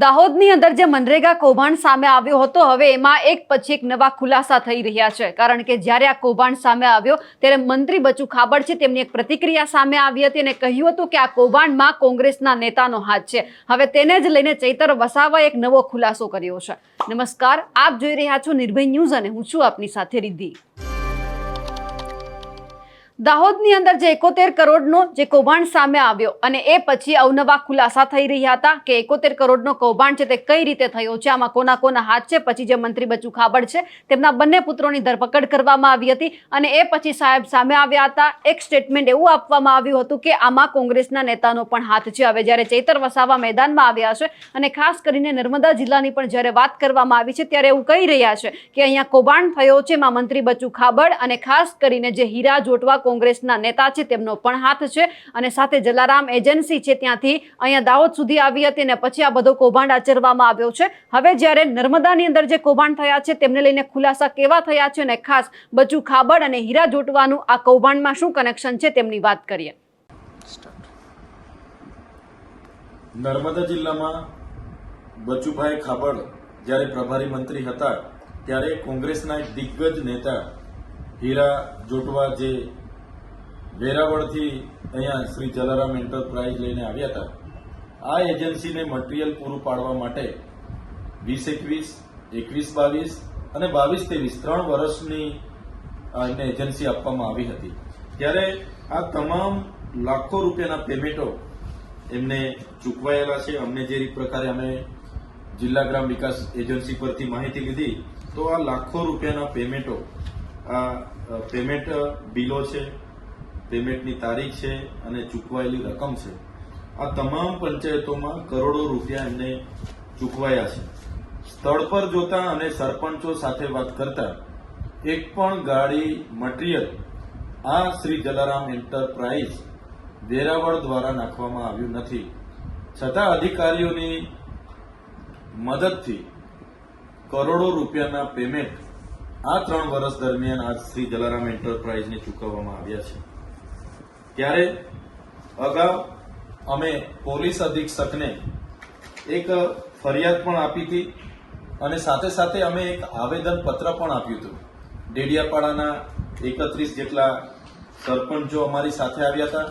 દાહોદની અંદર જે મનરેગા કૌભાંડ સામે આવ્યો હતો, હવે એમાં એક પછી એક નવા ખુલાસા થઈ રહ્યા છે. કારણ કે જ્યારે આ કૌભાંડ સામે આવ્યો, ત્યારે મંત્રી બચુ ખાબડ છે, તેમની એક પ્રતિક્રિયા સામે આવી હતી અને કહ્યું હતું કે આ કૌભાંડમાં કોંગ્રેસના નેતાનો હાથ છે. હવે તેને જ લઈને ચૈતર વસાવાએ એક નવો ખુલાસો કર્યો છે. નમસ્કાર, આપ જોઈ રહ્યા છો નિર્ભય ન્યૂઝ અને હું છું આપની સાથે રિદ્ધિ. દાહોદની અંદર જે એકોતેર કરોડનો જે કૌભાંડ સામે આવ્યો અને એ પછી અવનવા ખુલાસા થઈ રહ્યા હતા કે એકોતેર કરોડનો કૌભાંડ છે તે કઈ રીતે થયો છે, આમાં કોના કોના હાથ છે, પછી જે મંત્રી બચુ ખાબડ છે, તેમના બંને પુત્રોની ધરપકડ કરવામાં આવી હતી અને એ પછી સાહેબ સામે આવ્યા હતા. એક સ્ટેટમેન્ટ એવું આપવામાં આવ્યું હતું કે આમાં કોંગ્રેસના નેતાનો પણ હાથ છે. હવે જ્યારે ચૈતર વસાવા મેદાનમાં આવ્યા છે અને ખાસ કરીને નર્મદા જિલ્લાની પણ જ્યારે વાત કરવામાં આવી છે ત્યારે એવું કહી રહ્યા છે કે અહીંયા કૌભાંડ થયો છે, એમાં મંત્રી બચુ ખાબડ અને ખાસ કરીને જે હીરા જોટવા કોંગ્રેસના નેતા છે, તેમનો પણ હાથ છે. અને સાથે જલારામ એજન્સી છે, ત્યાંથી અહીંયા દાહોદ સુધી આવી હતી અને પછી આ બધો કૌભાંડ આચરવામાં આવ્યો છે. હવે જ્યારે નર્મદાની અંદર જે કૌભાંડ થયા છે, તેમને લઈને ખુલાસા કેવા થયા છે અને ખાસ બચુ ખાબડ અને હીરા જોટવાનું આ કૌભાંડમાં શું કનેક્શન છે, તેમની વાત કરીએ. નર્મદા જિલ્લામાં બચુભાઈ ખાબડ જ્યારે પ્રભારી મંત્રી હતા, ત્યારે કોંગ્રેસના એક દિગ્ગજ નેતા હીરા જોટવા જે વેરાવળથી અહીંયા શ્રી જલારામ એન્ટરપ્રાઇઝ લઈને આવ્યા હતા. આ એજન્સીને મટીરિયલ પૂરું પાડવા માટે વીસ એકવીસ એકવીસ બાવીસ અને બાવીસ ત્રેવીસ ત્રણ વર્ષની એને એજન્સી આપવામાં આવી હતી. ત્યારે આ તમામ લાખો રૂપિયાના પેમેન્ટો એમને ચૂકવાયેલા છે. અમને જે પ્રકારે અમે જિલ્લા ગ્રામ વિકાસ એજન્સી પરથી માહિતી લીધી, તો આ લાખો રૂપિયાના પેમેન્ટો, આ પેમેન્ટ બિલો છે પેમેન્ટની તારીખ છે અને ચૂકવાયેલી રકમ છે. આ તમામ પંચાયતોમાં કરોડો રૂપિયા એમને ચૂકવાયા છે. સ્થળ પર જોતા અને સરપંચો સાથે વાત કરતા એક પણ ગાડી મટીરિયલ આ શ્રી જલારામ એન્ટરપ્રાઇઝ વેરાવળ દ્વારા નાખવામાં આવ્યું નથી. છતાં અધિકારીઓની મદદથી કરોડો રૂપિયાના પેમેન્ટ આ ત્રણ વર્ષ દરમિયાન આજ શ્રી જલારામ એન્ટરપ્રાઇઝને ચૂકવવામાં આવ્યા છે. ત્યારે અગાઉ અમે પોલીસ અધિક્ષકને એક ફરિયાદ પણ આપી હતી અને સાથે સાથે અમે એક આવેદન પત્ર પણ આપ્યું હતું. ડેડિયાપાડાના એકત્રીસ જેટલા સરપંચો અમારી સાથે આવ્યા હતા.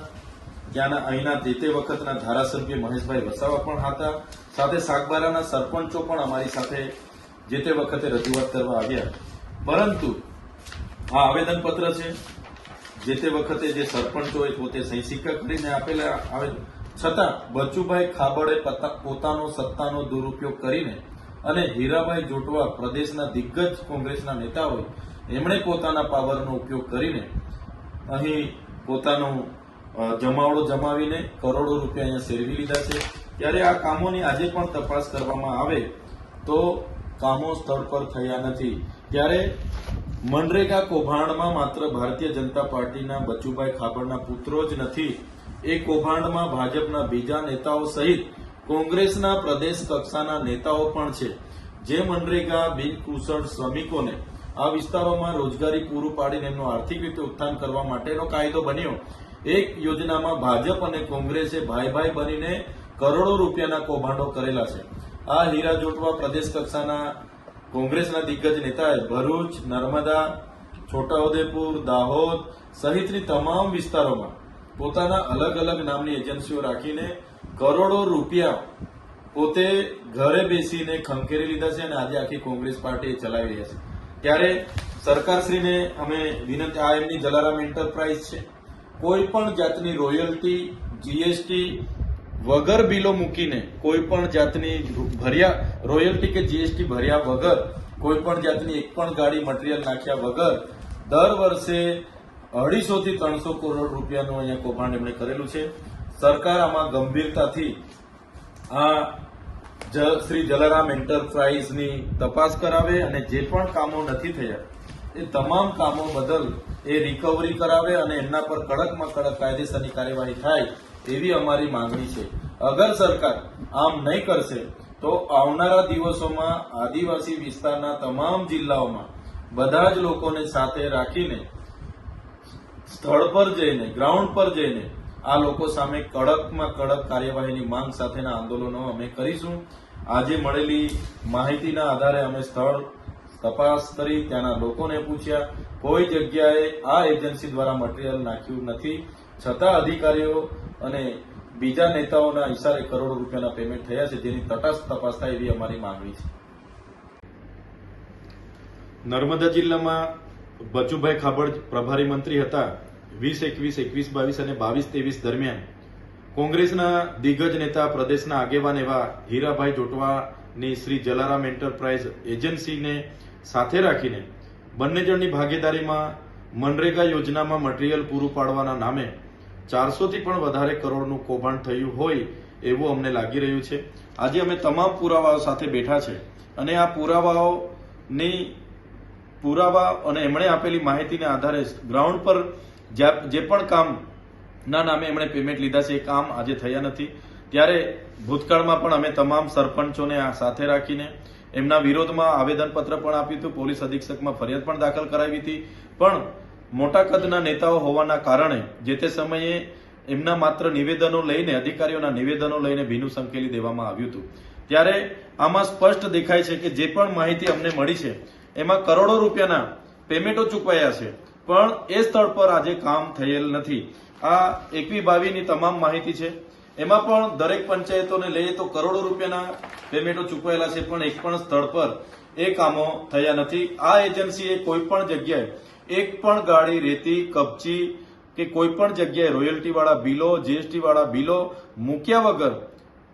ત્યાંના અહીંના જે તે વખતના ધારાસભ્ય મહેશભાઈ વસાવા પણ હતા. સાથે સાગબારાના સરપંચો પણ અમારી સાથે જે તે વખતે રજૂઆત કરવા આવ્યા. પરંતુ આ આવેદનપત્ર છે જે તે વખતે જે સરપંચોએ પોતે સહી સિક્કા કરીને આપેલા આવે છતાં બચુભાઈ ખાબડે પતા- પોતાનો સત્તાનો દુરુપયોગ કરીને અને હીરાભાઈ જોટવા પ્રદેશના દિગ્ગજ કોંગ્રેસના નેતા હોય, એમણે પોતાના પાવરનો ઉપયોગ કરીને અહીં પોતાનો જમાવડો જમાવીને કરોડો રૂપિયા અહીંયા સેરવી લીધા છે. ત્યારે આ કામોની આજે પણ તપાસ કરવામાં આવે તો કામો સ્થળ પર થયા નથી. ત્યારે મનરેગા કૌભાંડમાં માત્ર ભારતીય જનતા પાર્ટીના બચુભાઈ ખાબડના પુત્રો જ નથી, એ કૌભાંડમાં ભાજપના બીજા નેતાઓ સહિત કોંગ્રેસના પ્રદેશ કક્ષાના નેતાઓ પણ છે. જે મનરેગા બિનકુશળ શ્રમિકોને આ વિસ્તારોમાં રોજગારી પૂરું પાડીને એમનું આર્થિક રીતે ઉત્થાન કરવા માટેનો કાયદો બન્યો. એક યોજનામાં ભાજપ અને કોંગ્રેસે ભાઈ ભાઈ બનીને કરોડો રૂપિયાના કૌભાંડો કરેલા છે. આ હીરા જોટવા પ્રદેશ કક્ષાના કોંગ્રેસના દિગ્ગજ નેતાએ ભરૂચ, નર્મદા, છોટાઉદેપુર, દાહોદ સહિતની તમામ વિસ્તારોમાં પોતાના અલગ અલગ નામની એજન્સીઓ રાખીને કરોડો રૂપિયા પોતે ઘરે બેસીને ખંખેરી લીધા છે અને આજે આખી કોંગ્રેસ પાર્ટી ચલાવી રહ્યા છે. ત્યારે સરકારશ્રીને અમે વિનંતી આ એમની જલારામ એન્ટરપ્રાઇઝ છે. કોઈ પણ જાતની રોયલ્ટી જીએસટી વગર બિલો મૂકીને કોઈ પણ જાતની ભર્યા રોયલ્ટી કે જીએસટી ભર્યા વગર, કોઈ પણ જાતની એક પણ ગાડી મટીરિયલ નાખ્યા વગર, દર વર્ષે અઢીસો થી ત્રણસો કરોડ રૂપિયાનું અહીંયા કૌભાંડ એમણે કરેલું છે. સરકાર આમાં ગંભીરતાથી આ શ્રી જલારામ એન્ટરપ્રાઇઝની તપાસ કરાવે અને જે પણ કામો નથી થયા, એ તમામ કામો બદલ એ રિકવરી કરાવે અને એમના પર કડકમાં કડક કાયદેસરની કાર્યવાહી થાય એવી અમારી માંગણી છે. અગર સરકાર આમ નહીં કરશે, તો આવનારા દિવસોમાં આદિવાસી વિસ્તારના તમામ જિલ્લાઓમાં બધા જ લોકોને સાથે રાખીને, સ્થળ પર જઈને ગ્રાઉન્ડ પર જઈને આ લોકો સામે કડકમાં કડક કાર્યવાહીની માંગ સાથેના આંદોલનો અમે કરીશું. આજે મળેલી માહિતીના આધારે અમે સ્થળ તપાસ કરી ત્યાંના લોકોને પૂછ્યા. કોઈ જગ્યાએ આ એજન્સી દ્વારા મટીરીયલ નાખ્યું નથી. છતાં અધિકારીઓ અને બીજા નેતાઓના ઇશારે કરોડો રૂપિયાના પેમેન્ટ થયા છે, જેની તટસ્થ તપાસ થાય એવી અમારી માંગણી છે. નર્મદા જિલ્લામાં બચુભાઈ ખાબડ પ્રભારી મંત્રી હતા. વીસ એકવીસ એકવીસ બાવીસ અને બાવીસ ત્રેવીસ દરમિયાન કોંગ્રેસના દિગ્ગજ નેતા પ્રદેશના આગેવાન એવા હીરાભાઈ જોટવાની શ્રી જલારામ એન્ટરપ્રાઇઝ એજન્સીને સાથે રાખીને બંને જણની ભાગીદારીમાં મનરેગા યોજનામાં મટીરીયલ પૂરું પાડવાના નામે ચારસોથી પણ વધારે કરોડનું કૌભાંડ થયું હોય એવું અમને લાગી રહ્યું છે. આજે અમે તમામ પુરાવાઓ સાથે બેઠા છે અને આ પુરાવાઓની પુરાવા અને એમણે આપેલી માહિતીને આધારે ગ્રાઉન્ડ પર જે પણ કામ, ના નામે એમણે પેમેન્ટ લીધા છે એ કામ આજે થયા નથી. ત્યારે ભૂતકાળમાં પણ અમે તમામ સરપંચોને આ સાથે રાખીને એમના વિરોધમાં આવેદનપત્ર પણ આપ્યું હતું. પોલીસ અધિક્ષકમાં ફરિયાદ પણ દાખલ કરાવી હતી. પણ મોટા કદના નેતાઓ હોવાના કારણે જે તે સમયે એમના માત્ર નિવેદનો લઈને, અધિકારીઓના નિવેદનો લઈને ભીનું સંકેલી દેવામાં આવ્યું હતું. ત્યારે આમાં સ્પષ્ટ દેખાય છે કે જે પણ માહિતી અમને મળી છે, એમાં કરોડો રૂપિયાના પેમેન્ટો ચૂકવાયા છે. પણ એ સ્થળ પર આજે કામ થયેલ નથી. આ એકવી બાવીની તમામ માહિતી છે. એમાં પણ દરેક પંચાયતોને લઈએ તો કરોડો રૂપિયાના પેમેન્ટો ચૂકવાયેલા છે, પણ એક પણ સ્થળ પર એ કામો થયા નથી. આ એજન્સીએ કોઈ પણ જગ્યાએ એક પણ ગાડી રેતી, કપચી કે કોઈ પણ જગ્યાએ રોયલ્ટી વાળા બિલો જીએસટી વાળા બિલો મૂક્યા વગર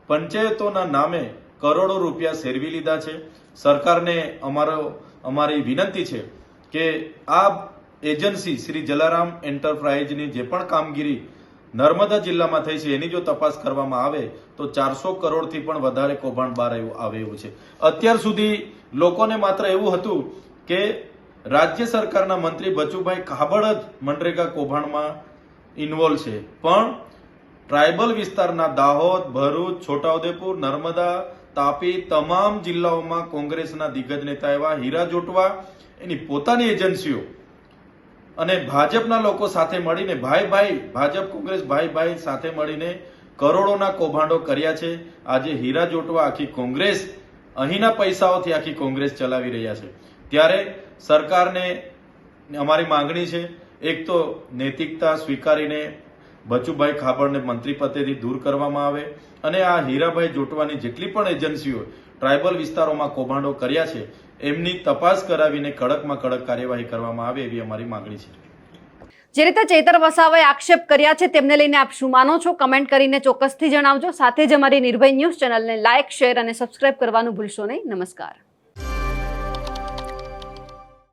પંચાયતોના નામે કરોડો રૂપિયા સેરવી લીધા છે. સરકારને અમારો, અમારી વિનંતી છે કે આ એજન્સી શ્રી જલારામ એન્ટરપ્રાઇઝની જે પણ કામગીરી નર્મદા જિલ્લામાં થઈ છે, એની જો તપાસ કરવામાં આવે, તો ચારસો કરોડથી પણ વધારે કૌભાંડ બહાર આવે એવું છે. અત્યાર સુધી લોકોને માત્ર એવું હતું કે રાજ્ય સરકારના મંત્રી બચુભાઈ કાબડ જ મનરેગા કૌભાંડમાં ઇન્વોલ્વ છે. પણ ટ્રાયબલ વિસ્તારના દાહોદ, ભરૂચ, છોટાઉદેપુર, નર્મદા, તાપી તમામ જિલ્લાઓમાં કોંગ્રેસના દિગ્ગજ નેતા એવા હીરા જોટવા એની પોતાની એજન્સીઓ અને ભાજપના લોકો સાથે મળીને ભાઈ ભાઈ, ભાજપ કોંગ્રેસ ભાઈ ભાઈ સાથે મળીને કરોડોના કૌભાંડો કર્યા છે. આજે હીરા જોટવા આખી કોંગ્રેસ અહીંના પૈસાઓથી આખી કોંગ્રેસ ચલાવી રહ્યા છે. ત્યારે સરકારને અમારી માંગણી છે. એક તો નૈતિકતા સ્વીકારીને બચુભાઈ ખાબડને મંત્રી પદેથી દૂર કરવામાં આવે અને આ હીરાભાઈ જોટવાની જેટલી પણ એજન્સીઓ ટ્રાયબલ વિસ્તારોમાં કૌભાંડો કર્યા છે, એમની તપાસ કરાવીને કડકમાં કડક કાર્યવાહી કરવામાં આવે એવી અમારી માંગણી છે. જે રીતે ચેતર વસાવાએ આક્ષેપ કર્યા છે, તેમને લઈને આપ શું માનો છો? કમેન્ટ કરીને ચોક્કસથી જણાવજો. સાથે જ અમારી નિર્ભય ન્યૂઝ ચેનલને લાઇક, શેર અને સબસ્ક્રાઇબ કરવાનું ભૂલશો નહીં. નમસ્કાર.